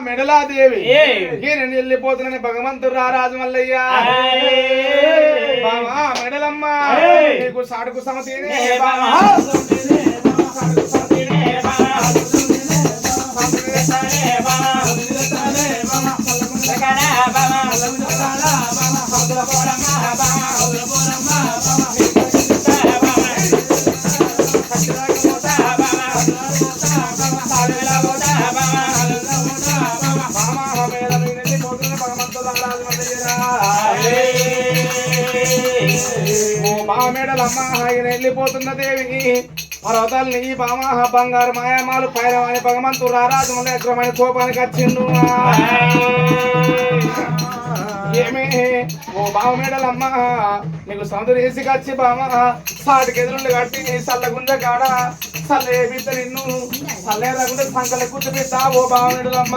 మెడలాదేవి. నేను వెళ్ళిపోతున్నాను భగవంతుడు రారాజు మల్లయ్య. బావా మెడలమ్మ. నీకు సాడుకు సమతీనే బావా. మేడలమ్మ ఆయన వెళ్ళిపోతున్న దేవికి పర్వతాలు నీ బామ బంగారు మాయమాలు పైరమని భగవంతుడు రారాజు మల్లయ్య కోపానికి వచ్చిండు ఏమే ఓ బావ మేడలమ్మ నీకు సముద్రం వేసి కచ్చి బామ సాటికి ఎదురులు కట్టి సల్ల గుంజ కాడ సల్లే ఏ బిడ్డ నిన్ను సల్లే రగుండ సంకల కూర్చోబెట్టా ఓ బావ మేడలమ్మ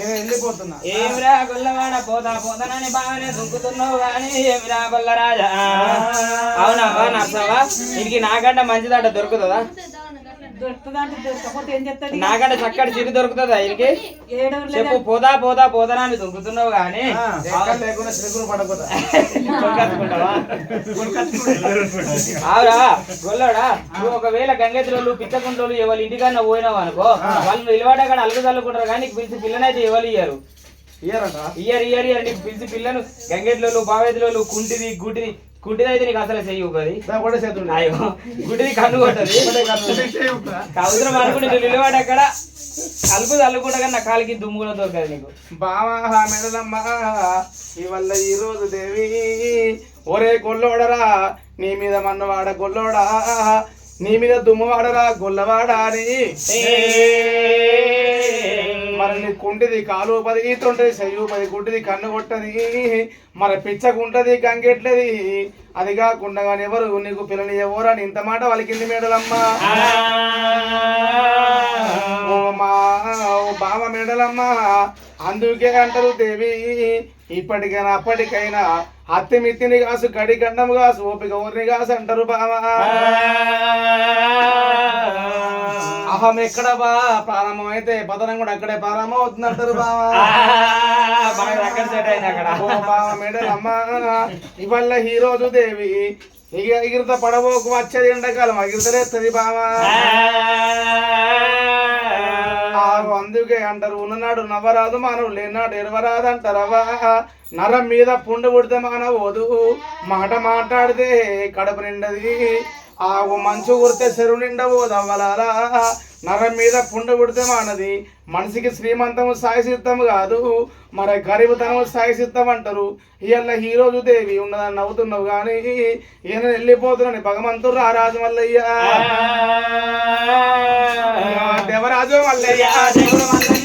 వెళ్ళిపోతున్నా ఏమిరా గొల్లవాడ పోదా పోతానని బాగానే దుంకుతున్నావు కానీ ఏమిరా గొల్లరాజా అవునమ్మా నర్సవా ఇంటికి నాకంటే మంచిదట దొరుకుతుందా? దొరుకుతుందంటే దొరకకపోతే ఏం చెప్తాడు నాకంటే చక్కటి చిరు దొరుకుతుందా ఏడు చెప్పు పోదా పోదా పోతానా అని దుంకుతున్నావు కానీ ఎక్కడ లేకుండా కొనుక్కొచ్చుకుంటావా? అవురా గొల్లోడా? నువ్వు ఒకవేళ గంగెత్తులు పిచ్చకుంటోళ్ళు ఎవరి ఇంటికన్నా పోయినావు అనుకో వాళ్ళు నిలబడి అక్కడ అలుగు చల్లుకుంటారు కానీ నీకు పిలిచి పిల్లనైతే ఎవరు ఇయ్యరు? ఇయ్యరంట. ఇయ్యరు ఇయ్యరు ఇయ్యరు. నీకు పిలిచి పిల్లను గంగెత్తులు బావేతులు కుంటిది గుడ్డిది గుడ్డిది అయితే నీకు అసలు చెయ్యి చేతుండే అయ్యో గుడ్డిది కన్ను కొట్టది. అవసరం అనుకుంటే నువ్వు నిలబడి అక్కడ అలుగు చల్లుకుంటా కానీ నా కాలికి దుమ్ము కూడా దొరకదు నీకు. బామా మెడలమ్మ ఇవల్ల ఈ రోజు దేవి ఒరే గొల్లోడరా నీ మీద మన్నవాడ గొల్లోడా నీ మీద దుమ్ము వాడరా గొల్లవాడా అని మరి నీ కుంటిది కాలు పది ఈతుంటది చెయ్యి పది గుడ్డిది కన్ను కొట్టది. మరి పిచ్చకుంటది గంగెట్లది. అది కాకుండా కానీ ఎవరు? నీకు పిల్లని ఎవరని ఇంత మాట వాళ్ళకింది మేడలమ్మ. ఓ మా ఓ బావ మేడలమ్మ. అందుకే అంటారు దేవి ఇప్పటికైనా అప్పటికైనా అత్తి మిత్తిని కాసు గడి గండం కాసు ఓపిక ఊరిని కాసు అంటారు బావ. అహం ఎక్కడ బా? ప్రారంభం అయితే పతనం కూడా అక్కడే ప్రారంభం అవుతుంది అంటారు ఇవల్ల ఈ రోజు దేవి ఇక ఎగిరిత పడబోకు వచ్చేది ఎండాకాలం. ఎగిరితలేస్తుంది బావా. అందుకే అంటారు ఉన్ననాడు నవ్వరాదు మానవు లేనాడు ఎరవరాదు అంటారవా నరం మీద పుండు పుడితే మానవోదు. మాట మాట్లాడితే కడుపు నిండది. ఆ మంచు కుడితే చెరువు నిండా పోదవ్వలారా. నరం మీద పుండు పుడితే మానది. మనిషికి శ్రీమంతము సాయసిద్ధము కాదు. మరి గరీబతనము సాయసిద్ధం అంటారు. ఇవాళ హీరోజు దేవి ఉన్నదని నవ్వుతున్నావు కానీ ఈయన వెళ్ళిపోతున్నాను భగవంతుడు రారాజు మల్లయ్య. దేవరాజు మల్లయ్య. దేవుడు మల్లయ్య.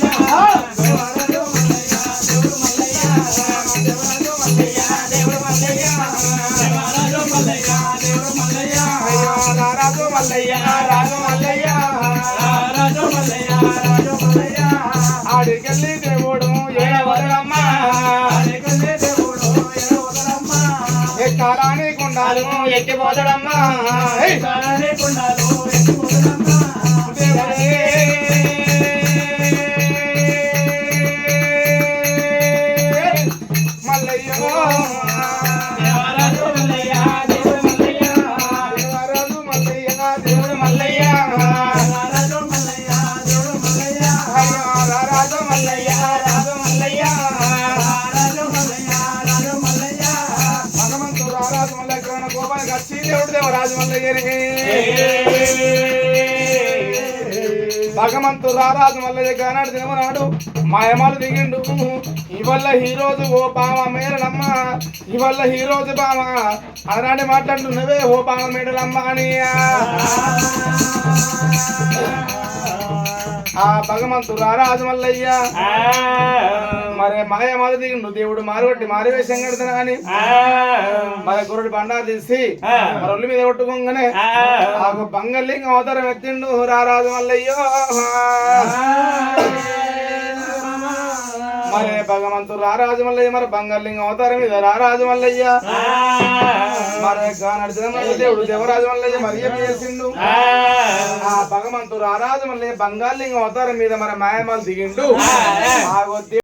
ఆడికెళ్ళి దేవుడు ఏడవదమ్మా ఎక్కాలని కొండాలు ఎక్కిపోతాడమ్మా ఏయ్! దేవుడే. మల్లయ్య అయ్యో, రారాజు మల్లయ్య భగవంతుడు రారాజు గ్రహణ కోపానికి వచ్చి దేవుడు దేవరాజు మల్లయ్యని భగవంతుడు గానాడు దేవనాడు మాయమాలు దిగిండు. ఇవల్ల ఈ రోజు ఓ బావ మేడలమ్మ ఇవల్ల ఈ రోజు బామ అలాంటి మాట్లాడుతున్నవే ఓ బావ మేడలమ్మ అని ఆ భగవంతు రారాజు మల్లయ్య మరి మాయమాల దిగిండు దేవుడు మారుగొట్టి మారి వేషం కడతానా అని మరి గురుడు బండారు తీసి ఒళ్ళు మీద కొట్టుకోగానే ఆ. బంగలింగం అవతారం ఎత్తిండు. రారాజు మల్లయ్యో మరి భగవంతు రారాజు మల్లయ్య మరి బంగాలింగం అవతారం మీద రారాజు మల్లయ్య మరి నడిచిన దేవుడు దేవరాజు మల్లయ్య మరి ఏం చేసిండు? ఆ భగవంతు రారాజు మల్లయ్య బంగాలింగం అవతారం మీద మరి మాయమాలు దిగిండు.